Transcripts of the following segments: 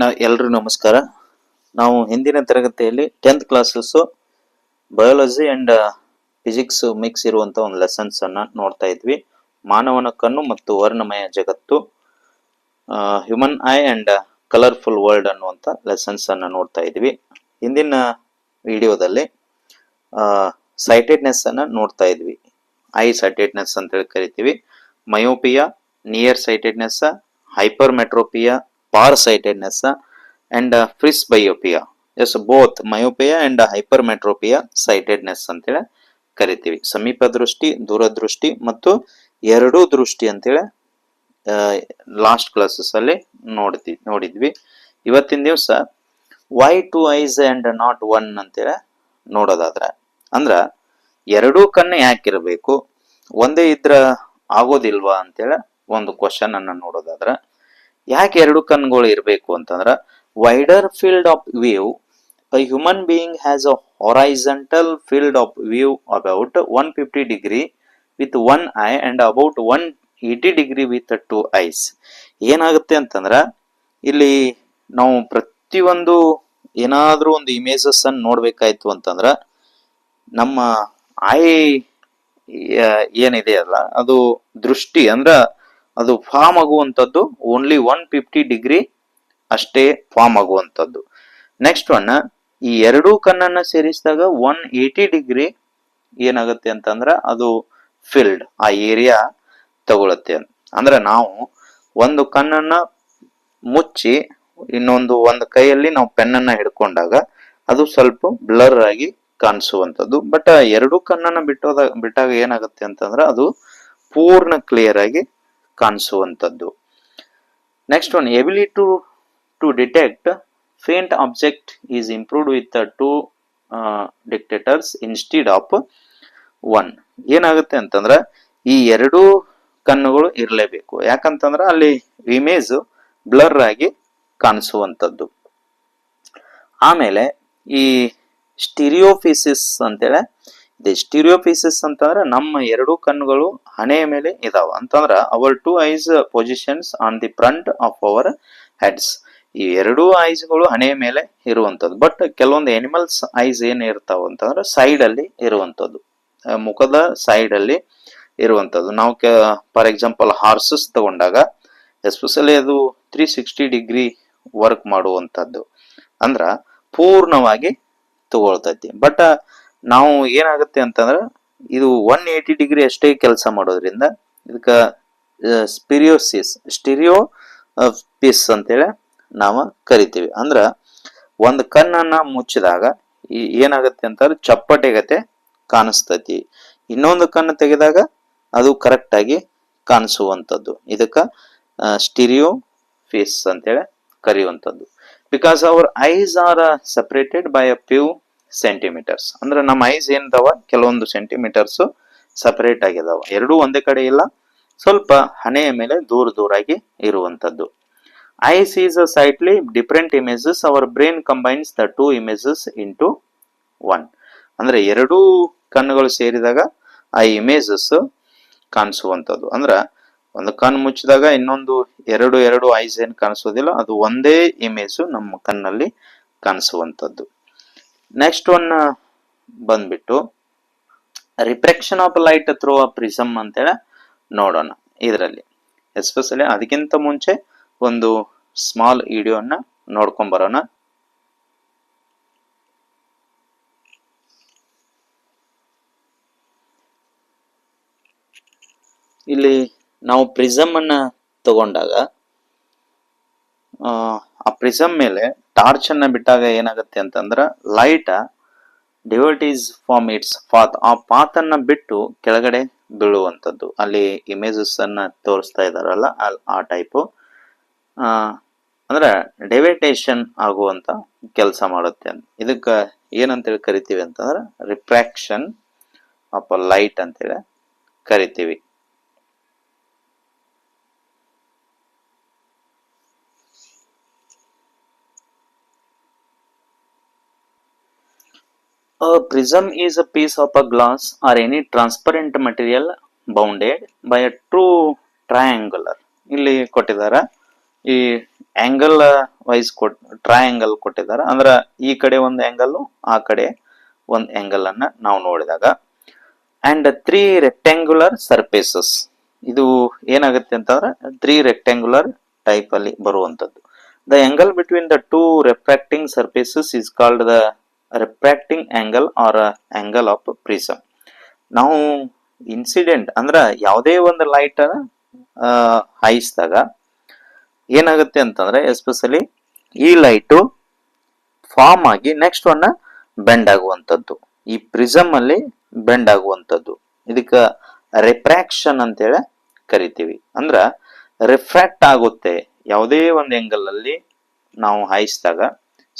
ನಾ ಎಲ್ರಿಗೂ ನಮಸ್ಕಾರ. ನಾವು ಹಿಂದಿನ ತರಗತಿಯಲ್ಲಿ tenth classes biology and physics mix ಇರುವಂತ ಒಂದು ಲೆಸನ್ಸನ್ನು ನೋಡ್ತಾ ಇದ್ವಿ. ಮಾನವನ ಕಣ್ಣು ಮತ್ತು ವರ್ಣಮಯ ಜಗತ್ತು human eye and colourful world ಅನ್ನುವಂಥ ಲೆಸನ್ಸನ್ನು ನೋಡ್ತಾ ಇದ್ವಿ. ಹಿಂದಿನ ವಿಡಿಯೋದಲ್ಲಿ ಸೈಟೆಡ್ನೆಸ್ ಅನ್ನ ನೋಡ್ತಾ ಇದ್ವಿ. ಐ ಸೈಟೆಡ್ನೆಸ್ ಅಂತ ಹೇಳಿ ಕರಿತೀವಿ. Myopia near sightedness hypermetropia far sightedness and presbyopia is both myopia and hypermetropia sightedness ಅಂತೇಳಿ ಕರಿತೀವಿ. ಸಮೀಪ ದೃಷ್ಟಿ ದೂರದೃಷ್ಟಿ ಮತ್ತು ಎರಡೂ ದೃಷ್ಟಿ ಅಂತೇಳಿ ಲಾಸ್ಟ್ ಕ್ಲಾಸಸ್ ಅಲ್ಲಿ ನೋಡ್ತಿ, ನೋಡಿದ್ವಿ. ಇವತ್ತಿನ ದಿವಸ why two eyes and not one ಅಂತೇಳಿ ನೋಡೋದಾದ್ರೆ, ಅಂದ್ರ ಎರಡೂ ಕಣ್ಣು ಯಾಕಿರಬೇಕು, ಒಂದೇ ಇದ್ರ ಆಗೋದಿಲ್ವಾ ಅಂತೇಳಿ ಒಂದು ಕ್ವಶನ್ ಅನ್ನ ನೋಡೋದಾದ್ರ ಯಾಕೆ ಎರಡು ಕಣ್ಗಳು ಇರಬೇಕು ಅಂತಂದ್ರ wider field of view a human being has a horizontal field of view about 150 degree with one eye and about 180 degree with two eyes ಏನಾಗುತ್ತೆ ಅಂತಂದ್ರ, ಇಲ್ಲಿ ನಾವು ಪ್ರತಿಯೊಂದು ಏನಾದರೂ ಒಂದು ಇಮೇಜಸ್ ಅನ್ನು ನೋಡ್ಬೇಕಾಯ್ತು ಅಂತಂದ್ರ, ನಮ್ಮ ಐ ಏನಿದೆ ಅಲ್ಲ ಅದು ದೃಷ್ಟಿ ಅಂದ್ರ ಅದು ಫಾರ್ಮ್ ಆಗುವಂಥದ್ದು ಓನ್ಲಿ ಒನ್ ಫಿಫ್ಟಿ ಡಿಗ್ರಿ ಅಷ್ಟೇ ಫಾರ್ಮ್ ಆಗುವಂಥದ್ದು. ನೆಕ್ಸ್ಟ್ ಒನ್ ಈ ಎರಡೂ ಕಣ್ಣನ್ನು ಸೇರಿಸಿದಾಗ ಒನ್ ಏಯ್ಟಿ ಡಿಗ್ರಿ ಏನಾಗುತ್ತೆ ಅಂತಂದ್ರೆ ಅದು ಫಿಲ್ಡ್ ಆ ಏರಿಯಾ ತಗೊಳುತ್ತೆ. ಅಂದ್ರೆ ನಾವು ಒಂದು ಕಣ್ಣನ್ನ ಮುಚ್ಚಿ ಇನ್ನೊಂದು ಒಂದು ಕೈಯಲ್ಲಿ ನಾವು ಪೆನ್ನನ್ನ ಹಿಡ್ಕೊಂಡಾಗ ಅದು ಸ್ವಲ್ಪ ಬ್ಲರ್ ಆಗಿ ಕಾಣಿಸುವಂಥದ್ದು. ಬಟ್ ಎರಡು ಕಣ್ಣನ್ನ ಬಿಟ್ಟೋದಾಗ, ಬಿಟ್ಟಾಗ ಏನಾಗುತ್ತೆ ಅಂತಂದ್ರೆ ಅದು ಪೂರ್ಣ ಕ್ಲಿಯರ್ ಆಗಿ ಕಾಣಿಸುವಂಥದ್ದು. Next one ability to to detect faint object is improved with two detectors instead of one ಏನಾಗುತ್ತೆ ಅಂತಂದ್ರೆ, ಈ ಎರಡೂ ಕಣ್ಣುಗಳು ಇರಲೇಬೇಕು. ಯಾಕಂತಂದ್ರೆ ಅಲ್ಲಿ ಇಮೇಜ್ ಬ್ಲರ್ ಆಗಿ ಕಾಣಿಸುವಂಥದ್ದು. ಆಮೇಲೆ ಈ ಸ್ಟಿರಿಯೋಫಿಸಿಸ್ ಅಂತೇಳಿ ಸ್ಟಿರಿಯೋಫಿಸಿಸ್ ಅಂತಂದ್ರೆ ನಮ್ಮ ಎರಡು ಕಣ್ಣುಗಳು ಹಣೆಯ ಮೇಲೆ ಇದಾವ. ಅಂತಂದ್ರ our two eyes positions on the front of our heads ಈ ಎರಡೂ ಐಸ್ಗಳು ಹಣೆಯ ಮೇಲೆ ಇರುವಂತದ್ದು ಬಟ್ ಕೆಲವೊಂದು ಎನಿಮಲ್ಸ್ ಐಸ್ ಏನ್ ಇರ್ತಾವ ಅಂತಂದ್ರೆ ಸೈಡ್ ಅಲ್ಲಿ ಇರುವಂತದ್ದು ಮುಖದ ಸೈಡ್ ಅಲ್ಲಿ ಇರುವಂತದ್ದು ನಾವು ಫಾರ್ ಎಕ್ಸಾಂಪಲ್ ಹಾರ್ಸಸ್ ತಗೊಂಡಾಗ ಎಸ್ಪೆಷಲಿ ಅದು ತ್ರೀ ಸಿಕ್ಸ್ಟಿ ಡಿಗ್ರಿ ವರ್ಕ್ ಮಾಡುವಂತದ್ದು ಅಂದ್ರ ಪೂರ್ಣವಾಗಿ ತಗೊಳ್ತೈತಿ. ಬಟ್ ನಾವು ಏನಾಗುತ್ತೆ ಅಂತಂದ್ರೆ ಇದು ಒನ್ ಏಯ್ಟಿ ಡಿಗ್ರಿ ಅಷ್ಟೇ ಕೆಲಸ ಮಾಡೋದ್ರಿಂದ ಇದಕ್ಕ ಸ್ಪಿರಿಯೋಸಿಸ್ ಸ್ಟಿರಿಯೋ ಪಿಸ್ ಅಂತೇಳಿ ನಾವು ಕರಿತೀವಿ. ಅಂದ್ರೆ ಒಂದು ಕಣ್ಣನ್ನ ಮುಚ್ಚಿದಾಗ ಏನಾಗುತ್ತೆ ಅಂತಂದ್ರೆ ಚಪ್ಪಟೆಗತೆ ಕಾಣಿಸ್ತತಿ. ಇನ್ನೊಂದು ಕಣ್ಣು ತೆಗೆದಾಗ ಅದು ಕರೆಕ್ಟಾಗಿ ಕಾಣಿಸುವಂಥದ್ದು ಇದಕ್ಕ ಸ್ಟಿರಿಯೋ ಫೇಸ್ ಅಂತೇಳಿ ಕರೆಯುವಂಥದ್ದು because our eyes are separated by a few centimetres ಅಂದ್ರೆ ನಮ್ಮ ಐಸ್ ಏನಿದಾವ? ಕೆಲವೊಂದು ಸೆಂಟಿಮೀಟರ್ಸ್ ಸಪರೇಟ್ ಆಗಿದಾವ. ಎರಡೂ ಒಂದೇ ಕಡೆ ಇಲ್ಲ. ಸ್ವಲ್ಪ ಹಣೆಯ ಮೇಲೆ ದೂರ ದೂರಾಗಿ ಇರುವಂತದ್ದು. Eyes is a slightly different images our brain combines the two images into one ಅಂದ್ರೆ ಎರಡೂ ಕಣ್ಣುಗಳು ಸೇರಿದಾಗ ಆ ಇಮೇಜಸ್ ಕಾಣಿಸುವಂಥದ್ದು ಅಂದ್ರೆ ಒಂದು ಕಣ್ಣು ಮುಚ್ಚಿದಾಗ ಇನ್ನೊಂದು ಎರಡು ಎರಡು ಐಸ್ ಏನು ಕಾಣಿಸೋದಿಲ್ಲ ಅದು ಒಂದೇ ಇಮೇಜ್ ನಮ್ಮ ಕಣ್ಣಲ್ಲಿ ಕಾಣಿಸುವಂಥದ್ದು ನೆಕ್ಸ್ಟ್ ಒನ್ ಬಂದ್ಬಿಟ್ಟು refraction of light through a prism ಅಂತೇಳಿ ನೋಡೋಣ ಇದರಲ್ಲಿ. ಎಸ್ಪೆಷಲಿ ಅದಕ್ಕಿಂತ ಮುಂಚೆ ಒಂದು ಸ್ಮಾಲ್ ವಿಡಿಯೋನ ನೋಡ್ಕೊಂಡ್ ಬರೋಣ. ಇಲ್ಲಿ ನಾವು ಪ್ರಿಸಮ್ ಅನ್ನ ತಗೊಂಡಾಗ ಆ, ಪ್ರಿಸಮ್ ಮೇಲೆ ಟಾರ್ಚ್ ಅನ್ನ ಬಿಟ್ಟಾಗ ಏನಾಗುತ್ತೆ ಅಂತಂದ್ರ light divert is from its path. ಆ ಪಾತ್ ಅನ್ನ ಬಿಟ್ಟು ಕೆಳಗಡೆ ಬೀಳುವಂಥದ್ದು. ಅಲ್ಲಿ ಇಮೇಜಸ್ ಅನ್ನ ತೋರಿಸ್ತಾ ಇದಾರಲ್ಲ ಆ ಟೈಪು. ಅಂದ್ರೆ ಡೆವಿಟೇಷನ್ ಆಗುವಂತ ಕೆಲಸ ಮಾಡುತ್ತೆ ಇದಕ್ಕ ಏನಂತೇಳಿ ಕರಿತೀವಿ ಅಂತಂದ್ರೆ ರಿಫ್ರಾಕ್ಷನ್ ಆಫ್ ಲೈಟ್ ಅಂತೇಳಿ ಕರಿತೀವಿ. A prism is a piece of a glass or any transparent material bounded by a true triangular. ಇಲ್ಲಿ ಕೊಟ್ಟಿದ್ದಾರೆ. ಈ ಆಂಗಲ್ ವೈಸ್ ಕೊಟ್ ಟ್ರಯಾಂಗಲ್ ಕೊಟ್ಟಿದ್ದಾರೆ. ಅಂದ್ರೆ ಈ ಕಡೆ ಒಂದು ಆಂಗಲ್ ಆ ಕಡೆ ಒಂದು ಆಂಗಲ್ ಅನ್ನ ನಾವು ನೋಡಿದಾಗ. ಅಂಡ್ ತ್ರೀ ರೆಕ್ಟ್ಯಾಂಗ್ಯುಲರ್ ಸರ್ಫೇಸಸ್ ಇದು ಏನಾಗುತ್ತೆ ಅಂತಂದ್ರೆ ತ್ರೀ ರೆಕ್ಟ್ಯಾಂಗ್ಯುಲರ್ ಟೈಪ್ ಅಲ್ಲಿ ಬರುವಂತದ್ದು the angle between the two refracting surfaces is called the refracting angle or angle of prism ನಾವು ಇನ್ಸಿಡೆಂಟ್ ಅಂದ್ರೆ ಯಾವುದೇ ಒಂದು ಲೈಟ್ ಹಾಯಿಸಿದಾಗ ಏನಾಗುತ್ತೆ ಅಂತಂದ್ರೆ ಎಸ್ಪೆಷಲಿ ಈ ಲೈಟು ಫಾರ್ಮ್ ಆಗಿ ನೆಕ್ಸ್ಟ್ ಒನ್ ಬೆಂಡ್ ಆಗುವಂಥದ್ದು. ಈ ಪ್ರಿಸಮ್ ಅಲ್ಲಿ ಬೆಂಡ್ ಆಗುವಂಥದ್ದು. ಇದಕ್ಕೆ ರಿಫ್ರಾಕ್ಷನ್ ಅಂತೇಳಿ ಕರಿತೀವಿ. ಅಂದ್ರೆ ರಿಫ್ರಾಕ್ಟ್ ಆಗುತ್ತೆ. ಯಾವುದೇ ಒಂದು ಆ್ಯಂಗಲಲ್ಲಿ ನಾವು ಹಾಯಿಸಿದಾಗ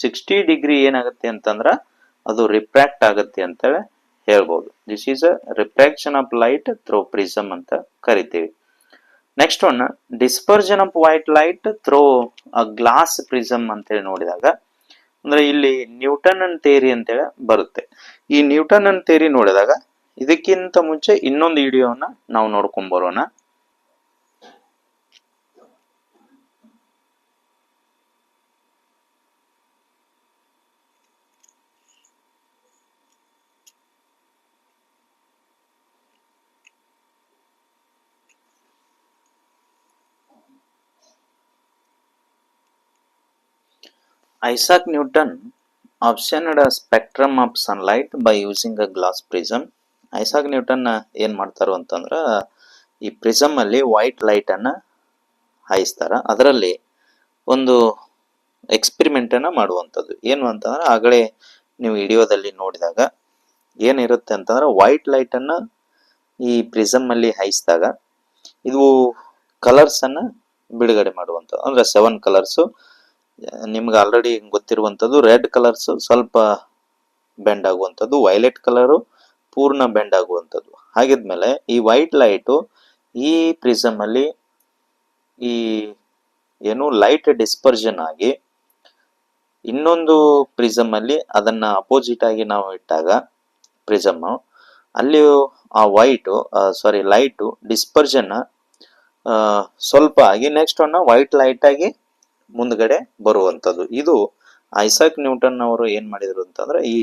ಸಿಕ್ಸ್ಟಿ ಡಿಗ್ರಿ ಏನಾಗುತ್ತೆ ಅಂತಂದ್ರ ಅದು ರಿಫ್ರಾಕ್ಟ್ ಆಗುತ್ತೆ ಅಂತೇಳಿ ಹೇಳ್ಬೋದು. This is a refraction of light through prism ಅಂತ ಕರಿತೀವಿ. Next one dispersion of white light through a glass prism ಅಂತೇಳಿ ನೋಡಿದಾಗ, ಅಂದ್ರೆ ಇಲ್ಲಿ ನ್ಯೂಟನ್ ಅನ್ ಥೇರಿ ಅಂತೇಳಿ ಬರುತ್ತೆ. ಈ ನ್ಯೂಟನ್ ಅನ್ ಥೇರಿ ನೋಡಿದಾಗ, ಇದಕ್ಕಿಂತ ಮುಂಚೆ ಇನ್ನೊಂದು ವಿಡಿಯೋನ ನಾವು ನೋಡ್ಕೊಂಡ್ ಬರೋಣ. Isaac Newton obtained a spectrum of sunlight by using glass prism. Isaac Newton ಏನು ಮಾಡ್ತಾರೋ ಅಂತಂದ್ರೆ, ಈ ಪ್ರಿಸಮ್ ಅಲ್ಲಿ ವೈಟ್ ಲೈಟ್ ಅನ್ನ ಹಾಯಿಸ್ತಾರ. ಅದರಲ್ಲಿ ಒಂದು ಎಕ್ಸ್ಪೆರಿಮೆಂಟ್ ಅನ್ನ ಮಾಡುವಂಥದ್ದು. ಏನು ಅಂತಂದ್ರೆ, ಆಗಲೇ ನೀವು ವಿಡಿಯೋದಲ್ಲಿ ನೋಡಿದಾಗ ಏನಿರುತ್ತೆ ಅಂತಂದ್ರೆ ವೈಟ್ ಲೈಟ್ ಅನ್ನ ಈ ಪ್ರಿಸಮ್ ಅಲ್ಲಿ ಹಾಯಿಸಿದಾಗ ಇದು ಕಲರ್ಸ್ ಅನ್ನ ಬಿಡುಗಡೆ ಮಾಡುವಂಥದ್ದು. ಅಂದ್ರೆ ಸೆವೆನ್ ಕಲರ್ಸು ನಿಮ್ಗೆ ಆಲ್ರೆಡಿ ಗೊತ್ತಿರುವಂಥದ್ದು ರೆಡ್ ಕಲರ್ಸ್ ಸ್ವಲ್ಪ ಬೆಂಡ್ ಆಗುವಂಥದ್ದು ವೈಲೆಟ್ ಕಲರು ಪೂರ್ಣ ಬೆಂಡ್ ಆಗುವಂಥದ್ದು. ಹಾಗಿದ್ಮೇಲೆ ಈ ವೈಟ್ ಲೈಟು ಈ ಪ್ರಿಸಮ್ ಅಲ್ಲಿ ಈ ಏನು ಲೈಟ್ ಡಿಸ್ಪರ್ಷನ್ ಆಗಿ ಇನ್ನೊಂದು ಪ್ರಿಸಮ್ ಅಲ್ಲಿ ಅದನ್ನ ಅಪೋಸಿಟ್ ಆಗಿ ನಾವು ಇಟ್ಟಾಗ ಪ್ರಿಸಮ್ ಅಲ್ಲಿ ಆ ವೈಟು ಸಾರಿ ಲೈಟು ಡಿಸ್ಪರ್ಷನ್ ಸ್ವಲ್ಪ ಆಗಿ ನೆಕ್ಸ್ಟ್ ಒನ್ನ ವೈಟ್ ಲೈಟಾಗಿ ಮುಂದ್ಗಡೆ ಬರುವಂಥದ್ದು. ಇದು ಐಸಾಕ್ ನ್ಯೂಟನ್ ಅವರು ಏನ್ ಮಾಡಿದ್ರು ಅಂತಂದ್ರೆ ಈ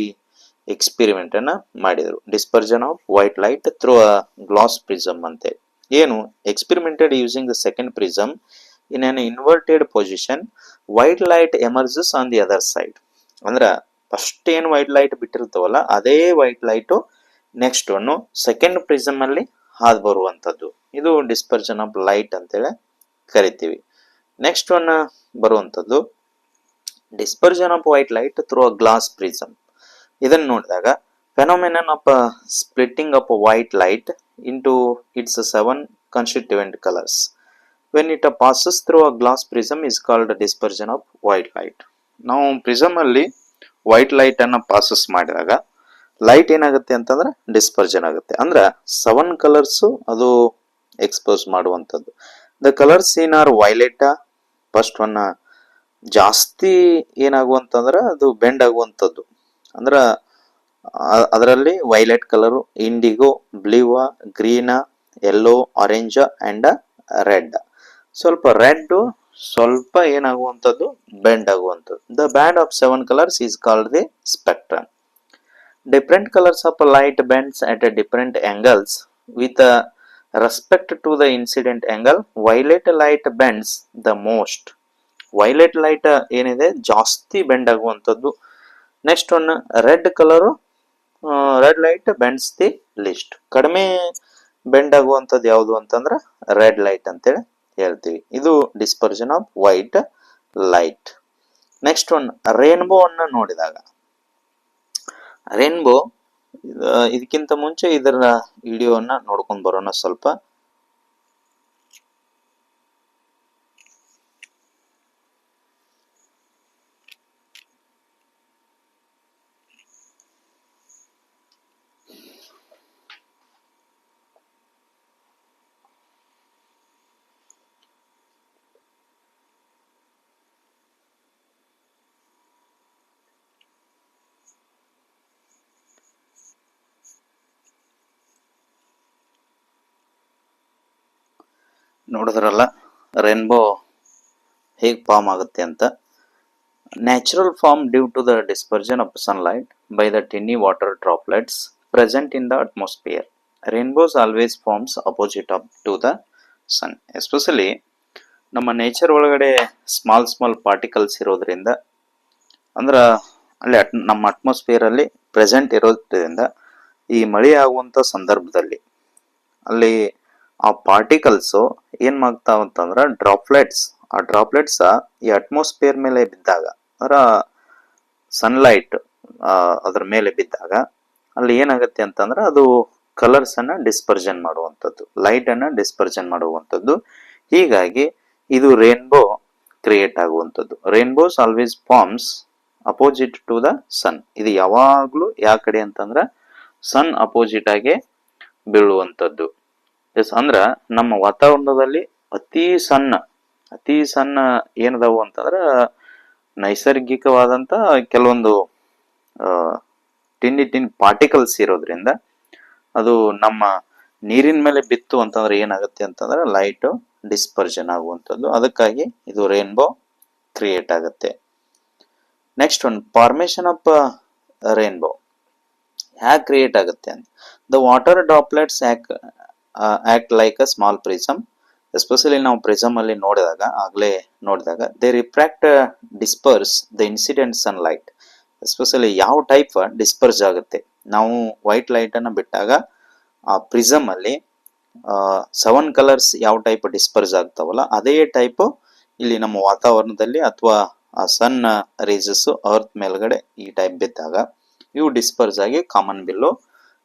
ಎಕ್ಸ್ಪೆರಿಮೆಂಟ್ ಅನ್ನ ಮಾಡಿದ್ರು. Dispersion of white light through a glass prism ಅಂತೆ. ಏನು? Experimented using the second prism in an inverted position white light emerges on the other side ಅಂದ್ರ ಫಸ್ಟ್ ಏನು ವೈಟ್ ಲೈಟ್ ಬಿಟ್ಟಿರ್ತಾವಲ್ಲ, ಅದೇ white light next one second prism ಅಲ್ಲಿ ಹಾದು ಬರುವಂಥದ್ದು. ಇದು ಡಿಸ್ಪರ್ಜನ್ ಆಫ್ ಲೈಟ್ ಅಂತೇಳಿ ಕರಿತೀವಿ. ನೆಕ್ಸ್ಟ್ ಒನ್ ಬರುವಂಥದ್ದು dispersion of white light through a glass prism ಇದನ್ನು ನೋಡಿದಾಗ phenomenon of splitting of white light into its seven constituent colours when it passes through a glass prism is called dispersion of white light ನಾವು prism ಅಲ್ಲಿ white light ಅನ್ನ passes ಮಾಡಿದಾಗ light ಏನಾಗುತ್ತೆ ಅಂತಂದ್ರೆ dispersion ಆಗುತ್ತೆ. ಅಂದ್ರೆ ಸೆವೆನ್ ಕಲರ್ಸ್ ಅದು expose ಮಾಡುವಂಥದ್ದು. The colours in are violet first ಒನ್ನ ಜಾಸ್ತಿ ಏನಾಗುವಂತಂದ್ರೆ ಅದು ಬೆಂಡ್ ಆಗುವಂಥದ್ದು ಅಂದ್ರೆ ಅದರಲ್ಲಿ violet colour indigo blue green yellow orange and red ಸ್ವಲ್ಪ ರೆಡ್ ಸ್ವಲ್ಪ ಏನಾಗುವಂಥದ್ದು ಬೆಂಡ್ ಆಗುವಂಥದ್ದು the band of seven colours is called the spectrum different colours of light bends at different angles with respect to the incident angle violet light bends the most violet light ಏನಿದೆ? ಜಾಸ್ತಿ bend ಆಗುವಂಥದ್ದು. Next one red colour red light bends the least ಕಡಿಮೆ bend ಆಗುವಂಥದ್ದು ಯಾವುದು ಅಂತಂದ್ರೆ red light ಅಂತೇಳಿ ಹೇಳ್ತೀವಿ. ಇದು dispersion of white light next one rainbow ಅನ್ನ ನೋಡಿದಾಗ. ರೇನ್ಬೋ ಇದಕ್ಕಿಂತ ಮುಂಚೆ ಇದರ ವಿಡಿಯೋವನ್ನ ನೋಡ್ಕೊಂಡು ಬರೋಣ ಸ್ವಲ್ಪ. ನೋಡಿದ್ರಲ್ಲ ರೇನ್ಬೋ ಹೇಗೆ ಫಾರ್ಮ್ ಆಗುತ್ತೆ ಅಂತ. Natural form due to the dispersion of sunlight by the tiny water droplets present in the atmosphere rainbows always forms opposite of to the sun especially ನಮ್ಮ ನೇಚರ್ ಒಳಗಡೆ ಸ್ಮಾಲ್ ಸ್ಮಾಲ್ ಪಾರ್ಟಿಕಲ್ಸ್ ಇರೋದ್ರಿಂದ, ಅಂದ್ರೆ ಅಲ್ಲಿ at ನಮ್ಮ ಅಟ್ಮಾಸ್ಫಿಯರಲ್ಲಿ present ಇರೋದ್ರಿಂದ ಈ ಮಳೆ ಆಗುವಂಥ ಸಂದರ್ಭದಲ್ಲಿ ಅಲ್ಲಿ ಆ ಪಾರ್ಟಿಕಲ್ಸ್ ಏನು ಮಾಡ್ತಾವ ಅಂತಂದ್ರೆ ಡ್ರಾಪ್ಲೆಟ್ಸ್ ಆ ಡ್ರಾಪ್ಲೆಟ್ಸ್ ಈ ಅಟ್ಮಾಸ್ಫಿಯರ್ ಮೇಲೆ ಬಿದ್ದಾಗ, ಅದರ ಸನ್ಲೈಟ್ ಅದ್ರ ಮೇಲೆ ಬಿದ್ದಾಗ ಅಲ್ಲಿ ಏನಾಗುತ್ತೆ ಅಂತಂದ್ರೆ ಅದು ಕಲರ್ಸ್ ಅನ್ನ ಡಿಸ್ಪರ್ಷನ್ ಮಾಡುವಂಥದ್ದು ಲೈಟ್ ಅನ್ನ ಡಿಸ್ಪರ್ಷನ್ ಮಾಡುವಂಥದ್ದು. ಹೀಗಾಗಿ ಇದು ರೇನ್ಬೋ ಕ್ರಿಯೇಟ್ ಆಗುವಂಥದ್ದು. Rainbows always forms opposite to the sun ಇದು ಯಾವಾಗಲೂ ಯಾವ ಕಡೆ ಅಂತಂದ್ರೆ ಸನ್ ಅಪೋಸಿಟ್ ಆಗಿ ಬೀಳುವಂಥದ್ದು. ಎಸ್ ಅಂದ್ರ ನಮ್ಮ ವಾತಾವರಣದಲ್ಲಿ ಅತಿ ಸಣ್ಣ ಅತಿ ಸಣ್ಣ ಏನದಾವು ಅಂತಂದ್ರ ನೈಸರ್ಗಿಕವಾದಂತ ಕೆಲವೊಂದು ಟಿನ್ನಿ ಟಿನ್ ಪಾರ್ಟಿಕಲ್ಸ್ ಇರೋದ್ರಿಂದ ಅದು ನಮ್ಮ ನೀರಿನ ಮೇಲೆ ಬಿತ್ತು ಅಂತಂದ್ರೆ ಏನಾಗುತ್ತೆ ಅಂತಂದ್ರೆ ಲೈಟ್ ಡಿಸ್ಪರ್ಷನ್ ಆಗುವಂಥದ್ದು. ಅದಕ್ಕಾಗಿ ಇದು ರೇನ್ಬೋ ಕ್ರಿಯೇಟ್ ಆಗುತ್ತೆ. Next one formation of rainbow hack create ಆಗುತ್ತೆ ಅಂತ. ದ ವಾಟರ್ ಡ್ರಾಪ್ಲೆಟ್ಸ್ ಯಾಕ್ act like a small prism especially ನಾವು ಪ್ರಿಸಮ್ ಅಲ್ಲಿ ನೋಡಿದಾಗ, ಆಗ್ಲೇ ನೋಡಿದಾಗ they refract disperse the incident sun light especially ಯಾವ ಟೈಪ್ ಡಿಸ್ಪರ್ಸ್ ಆಗುತ್ತೆ. ನಾವು ವೈಟ್ ಲೈಟ್ ಅನ್ನ ಬಿಟ್ಟಾಗ, ಆ ಪ್ರಿಸಮ್ ಅಲ್ಲಿ ಸೆವೆನ್ ಕಲರ್ಸ್ ಯಾವ ಟೈಪ್ ಡಿಸ್ಪರ್ಸ್ ಆಗ್ತಾವಲ್ಲ, ಅದೇ ಟೈಪ್ ಇಲ್ಲಿ ನಮ್ಮ ವಾತಾವರಣದಲ್ಲಿ ಅಥವಾ ಆ ಸನ್ ರೇಸಸ್ ಅರ್ತ್ ಮೇಲ್ಗಡೆ ಈ ಟೈಪ್ ಬಿದ್ದಾಗ, ಇವು ಡಿಸ್ಪರ್ಸ್ ಆಗಿ ಕಾಮನ್ ಬಿಲ್ಲು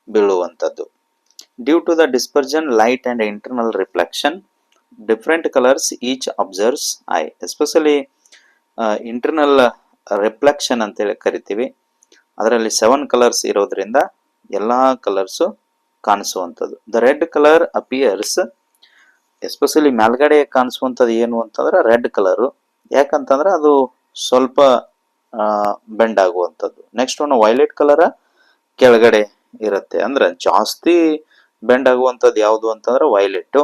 ಬೀಳುವಂಥದ್ದು. Due to the dispersion light and internal reflection different colours each observes eye especially internal reflection ಅಂತೇಳಿ ಕರಿತೀವಿ. ಅದರಲ್ಲಿ ಸೆವೆನ್ ಕಲರ್ಸ್ ಇರೋದ್ರಿಂದ ಎಲ್ಲ colours ಕಾಣಿಸುವಂಥದ್ದು. The red colour appears especially ಮೇಲ್ಗಡೆ ಕಾಣಿಸುವಂಥದ್ದು ಏನು ಅಂತಂದ್ರೆ ರೆಡ್ ಕಲರು ಯಾಕಂತಂದ್ರೆ ಅದು ಸ್ವಲ್ಪ ಬೆಂಡ್ ಆಗುವಂಥದ್ದು. ನೆಕ್ಸ್ಟ್ ಒಂದು ವೈಲೆಟ್ ಕಲರ ಕೆಳಗಡೆ ಇರುತ್ತೆ. ಅಂದ್ರೆ ಜಾಸ್ತಿ ಬೆಂಡ್ ಆಗುವಂಥದ್ದು ಯಾವುದು ಅಂತಂದ್ರೆ ವೈಲೆಟ್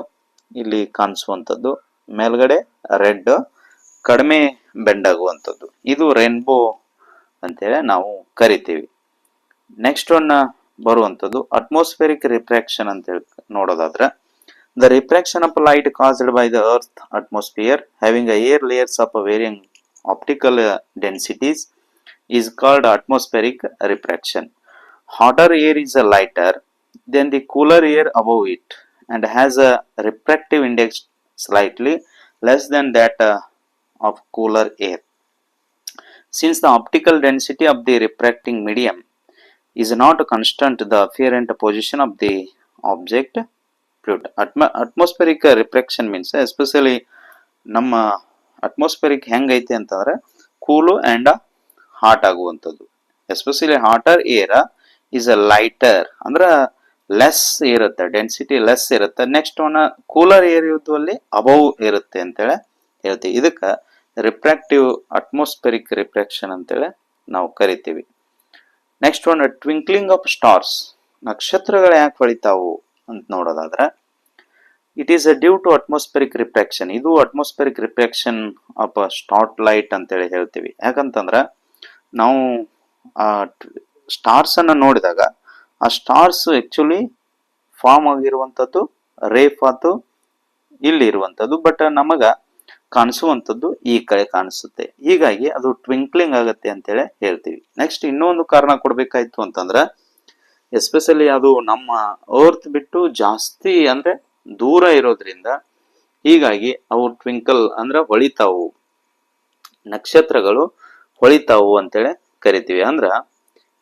ಇಲ್ಲಿ ಕಾಣಿಸುವಂಥದ್ದು. ಮೇಲ್ಗಡೆ ರೆಡ್, ಕಡಿಮೆ ಬೆಂಡ್ ಆಗುವಂಥದ್ದು. ಇದು ರೇನ್ಬೋ ಅಂತೇಳಿ ನಾವು ಕರಿತೀವಿ. ನೆಕ್ಸ್ಟ್ ಒನ್ ಬರುವಂಥದ್ದು ಅಟ್ಮಾಸ್ಫಿಯರಿಕ್ ರಿಫ್ರಾಕ್ಷನ್ ಅಂತ ಹೇಳಿ ನೋಡೋದಾದ್ರೆ the refraction of light caused by the earth atmosphere having a air layers of varying optical densities is called atmospheric refraction hotter air is a lighter than the cooler air above it and has a refractive index slightly less than that uh, of cooler air. Since the optical density of the refracting medium is not constant, the apparent position of the object fluid. Atma- atmospheric refraction means especially ನಮ್ಮ atmospheric ಹೆಂಗೈತೆ ಅಂತಂದ್ರೆ ಕೂಲು and hot ಆಗುವಂಥದ್ದು especially hotter air is a lighter ಅಂದ್ರೆ less ಇರುತ್ತೆ density less ಇರುತ್ತೆ. Next one cooler air ಇರುತ್ತಲ್ಲಿ above ಇರುತ್ತೆ ಅಂತೇಳಿ ಹೇಳ್ತೀವಿ. ಇದಕ್ಕೆ ರಿಫ್ರಾಕ್ಟಿವ್ ಅಟ್ಮಾಸ್ಫಿಯರಿಕ್ ರಿಫ್ರಾಕ್ಷನ್ ಅಂತೇಳಿ ನಾವು ಕರಿತೀವಿ. Next one twinkling of stars ನಕ್ಷತ್ರಗಳು ಯಾಕೆ ಹೊಳಿತಾವು ಅಂತ ನೋಡೋದಾದ್ರೆ it is a due to atmospheric refraction ಇದು atmospheric refraction of star light ಅಂತೇಳಿ ಹೇಳ್ತೀವಿ. ಯಾಕಂತಂದ್ರೆ, ನಾವು, ಆ ಸ್ಟಾರ್ಸ್ ಅನ್ನ ನೋಡಿದಾಗ ಆ ಸ್ಟಾರ್ಸ್ ಆ್ಯಕ್ಚುಲಿ ಫಾರ್ಮ್ ಆಗಿರುವಂಥದ್ದು ರೇಫ್ ಆತು ಇಲ್ಲಿ ಇರುವಂಥದ್ದು ಬಟ್ ನಮಗ ಕಾಣಿಸುವಂಥದ್ದು ಈ ಕಡೆ ಕಾಣಿಸುತ್ತೆ. ಹೀಗಾಗಿ ಅದು ಟ್ವಿಂಕ್ಲಿಂಗ್ ಆಗುತ್ತೆ ಅಂತೇಳಿ ಹೇಳ್ತೀವಿ. ನೆಕ್ಸ್ಟ್ ಇನ್ನೊಂದು ಕಾರಣ ಕೊಡ್ಬೇಕಾಯ್ತು ಅಂತಂದ್ರೆ ಎಸ್ಪೆಷಲಿ ಅದು ನಮ್ಮ ಅರ್ತ್ ಬಿಟ್ಟು ಜಾಸ್ತಿ ಅಂದ್ರೆ ದೂರ ಇರೋದ್ರಿಂದ ಹೀಗಾಗಿ ಅವು ಟ್ವಿಂಕಲ್ ಅಂದ್ರೆ ಹೊಳಿತಾವು. ನಕ್ಷತ್ರಗಳು ಹೊಳಿತಾವು ಅಂತೇಳಿ ಕರಿತೀವಿ. ಅಂದ್ರ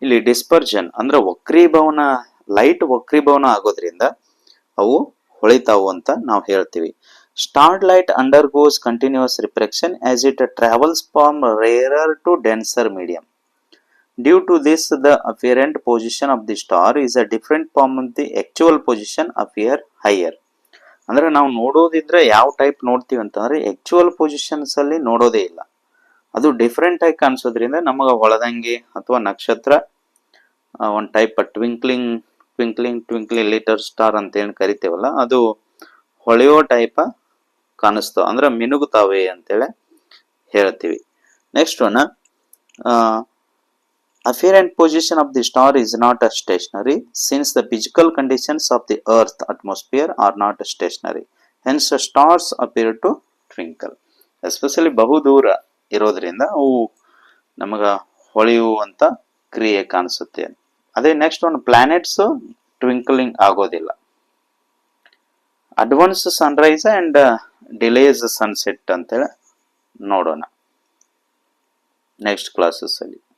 ಇಲ್ಲಿ ಡಿಸ್ಪರ್ಜನ್ ಅಂದ್ರೆ ವಕ್ರೀಭವನ ಲೈಟ್ ವಕ್ರೀಭವನ ಆಗೋದ್ರಿಂದ ಅವು ಹೊಳಿತಾವು ಅಂತ ನಾವು ಹೇಳ್ತೀವಿ. Star light undergoes continuous refraction as it travels from rarer to denser medium due to this the apparent position of the star is a different from of the actual position appear higher ಅಂದ್ರೆ ನಾವು ನೋಡೋದಿದ್ರೆ ಯಾವ type ನೋಡ್ತೀವಿ ಅಂತಂದ್ರೆ actual positions ಅಲ್ಲಿ ನೋಡೋದೇ ಇಲ್ಲ. ಅದು different ಆಗಿ ಕಾಣಿಸೋದ್ರಿಂದ ನಮಗೆ ಒಳದಂಗಿ ಅಥವಾ ನಕ್ಷತ್ರ ಒಂದು type twinkling twinkling twinkling little star ಅಂತ ಏನು ಕರಿತೇವಲ್ಲ, ಅದು ಹೊಳೆಯೋ ಟೈಪ ಕಾಣಿಸ್ತಾವ. ಅಂದ್ರೆ ಮಿನುಗುತ್ತಾವೆ ಅಂತೇಳಿ ಹೇಳ್ತೀವಿ. Next one apparent position of the star is not a stationary since the physical conditions of the earth atmosphere are not a stationary hence stars appear to twinkle especially ಬಹುದೂರ ಇರೋದ್ರಿಂದ ಅವು ನಮಗ ಹೊಳೆಯುವಂಥ ಕ್ರಿಯೆ ಕಾಣಿಸುತ್ತೆ. ಅದೇ ನೆಕ್ಸ್ಟ್ ಒಂದು ಪ್ಲಾನೆಟ್ಸ್ ಟ್ವಿಂಕಲಿಂಗ್ ಆಗೋದಿಲ್ಲ. Advance sunrise and delays sunset ಅಂತೇಳಿ ನೋಡೋಣ. ನೆಕ್ಸ್ಟ್ ಕ್ಲಾಸಸ್ ಅಲ್ಲಿ.